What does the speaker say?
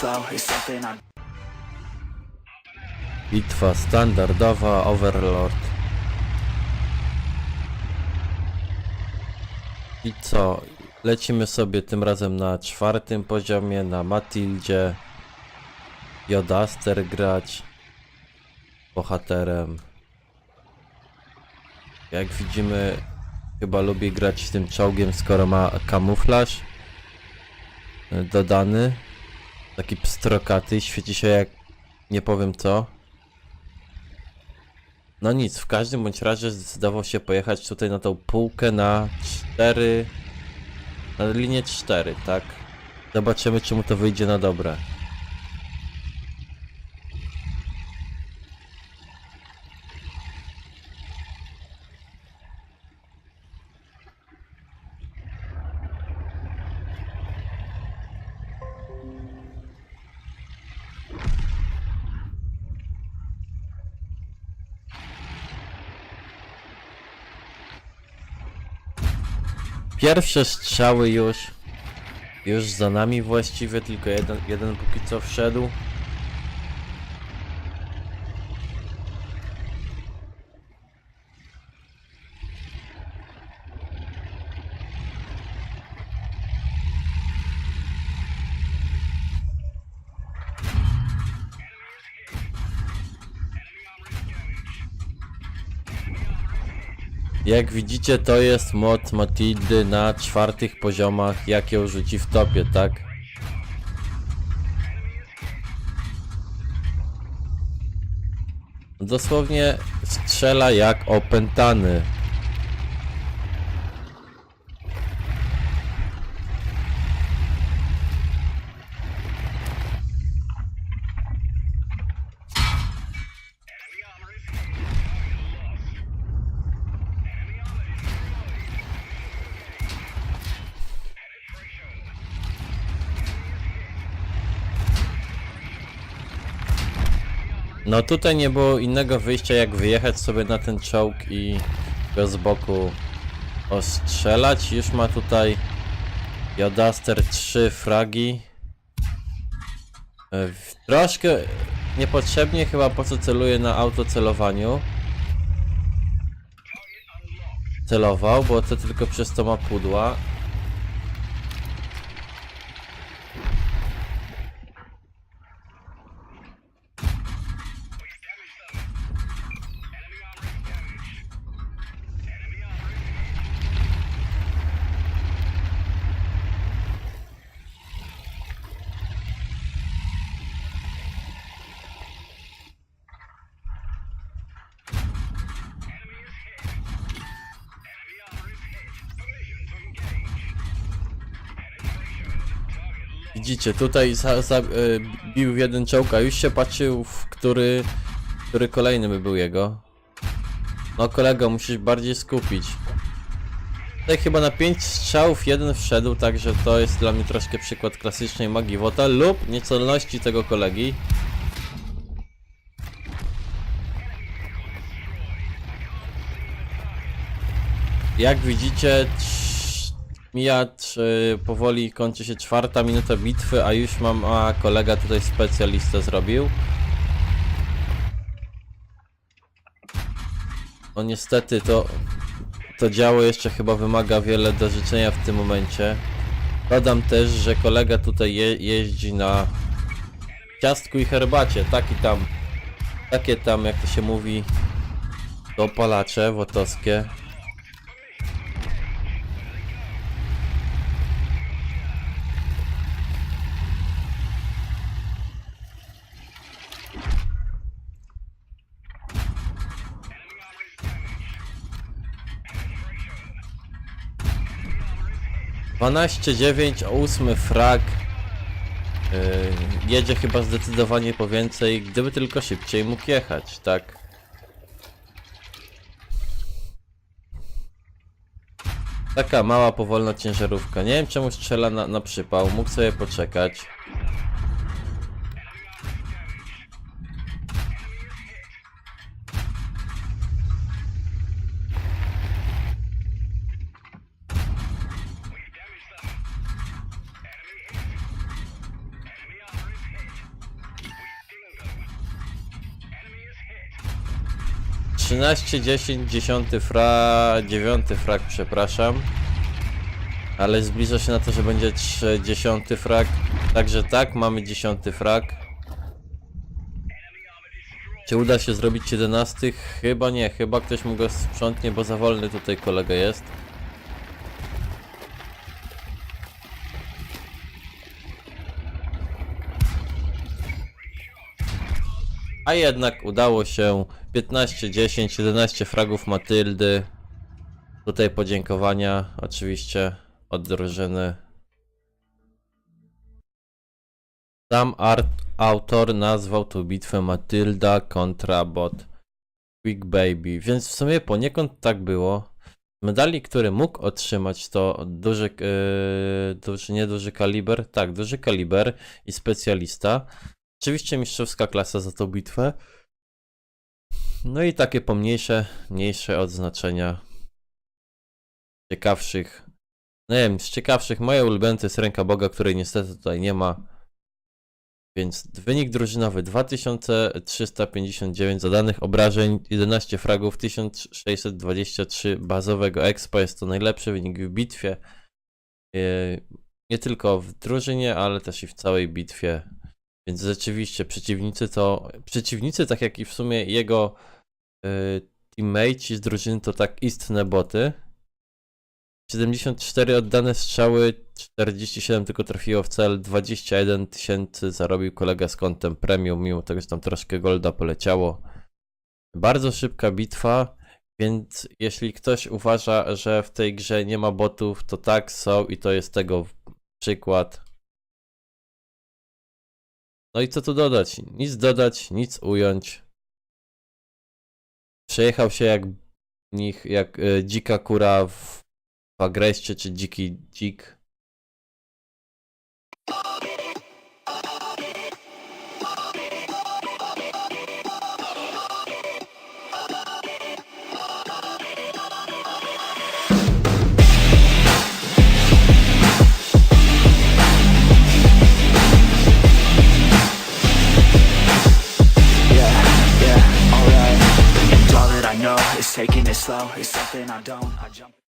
slow is something I Bitwa standardowa, Overlord. I co? Lecimy sobie tym razem na czwartym poziomie, na Matildzie. Jodaster grać. Bohaterem. Jak widzimy, chyba lubi grać tym czołgiem, skoro ma kamuflaż y, dodany. Taki pstrokaty, świeci się jak nie powiem co. No nic, w każdym bądź razie zdecydował się pojechać tutaj na tą półkę na 4. Na linię 4, tak? Zobaczymy, czy mu to wyjdzie na dobre. Pierwsze strzały już. Już za nami właściwie, tylko jeden, jeden póki co wszedł. Jak widzicie, to jest mod Matildy na czwartych poziomach, jak ją rzuci w topie, tak? Dosłownie strzela jak opętany. No tutaj nie było innego wyjścia jak wyjechać sobie na ten czołg i go z boku ostrzelać. Już ma tutaj Jodaster 3 fragi. E, Troszkę niepotrzebnie chyba po co celuje na autocelowaniu. Celował, bo to tylko przez to ma pudła. Widzicie, tutaj za, za, e, bił jeden czołg, a już się patrzył, w który, który kolejny by był jego. No kolego, musisz bardziej skupić. Tutaj chyba na 5 strzałów jeden wszedł, także to jest dla mnie troszkę przykład klasycznej magii wota lub niecelności tego kolegi. Jak widzicie, mija trz- powoli kończy się czwarta minuta bitwy, a już mam, a kolega tutaj specjalistę zrobił. No niestety to, to działo jeszcze chyba wymaga wiele do życzenia w tym momencie. Dodam też, że kolega tutaj je, jeździ na ciastku i herbacie, taki tam, takie tam jak to się mówi, dopalacze wotowskie. Dwanaście dziewięć, ósmy frag. Yy, jedzie chyba zdecydowanie po więcej, gdyby tylko szybciej mógł jechać, tak? Taka mała, powolna ciężarówka. Nie wiem czemu strzela na, na przypał, mógł sobie poczekać. 13, 10, 10 fra... 9 frag, przepraszam. Ale zbliża się na to, że będzie 3, 10 frag. Także tak, mamy 10 frag. Czy uda się zrobić 11? Chyba nie, chyba ktoś mu go sprzątnie, bo za wolny tutaj kolega jest. A jednak udało się 15, 10, 11 fragów Matyldy. Tutaj podziękowania oczywiście od drużyny. Sam art, autor nazwał tą bitwę Matylda kontra bot Quick Baby, więc w sumie poniekąd tak było. Medali, który mógł otrzymać to duży, yy, duży, nie duży kaliber, tak, duży kaliber i specjalista. Oczywiście mistrzowska klasa za tą bitwę. No i takie pomniejsze, mniejsze odznaczenia. Ciekawszych. No nie wiem, z ciekawszych moje ulubione jest ręka Boga, której niestety tutaj nie ma. Więc wynik drużynowy 2359 zadanych obrażeń, 11 fragów, 1623 bazowego expa. Jest to najlepszy wynik w bitwie. Yy, Nie tylko w drużynie, ale też i w całej bitwie. Więc rzeczywiście przeciwnicy to. Przeciwnicy, tak jak i w sumie jego yy, teammates z drużyny, to tak istne boty. 74 oddane strzały, 47 tylko trafiło w cel, 21 tysięcy zarobił kolega z kątem premium, mimo tego, że tam troszkę golda poleciało. Bardzo szybka bitwa, więc jeśli ktoś uważa, że w tej grze nie ma botów, to tak są i to jest tego przykład. No i co tu dodać? Nic dodać, nic ująć. Przejechał się jak nich, jak e, dzika kura w, w agreście, czy dziki dzik. Slow. It's something I don't. I jump.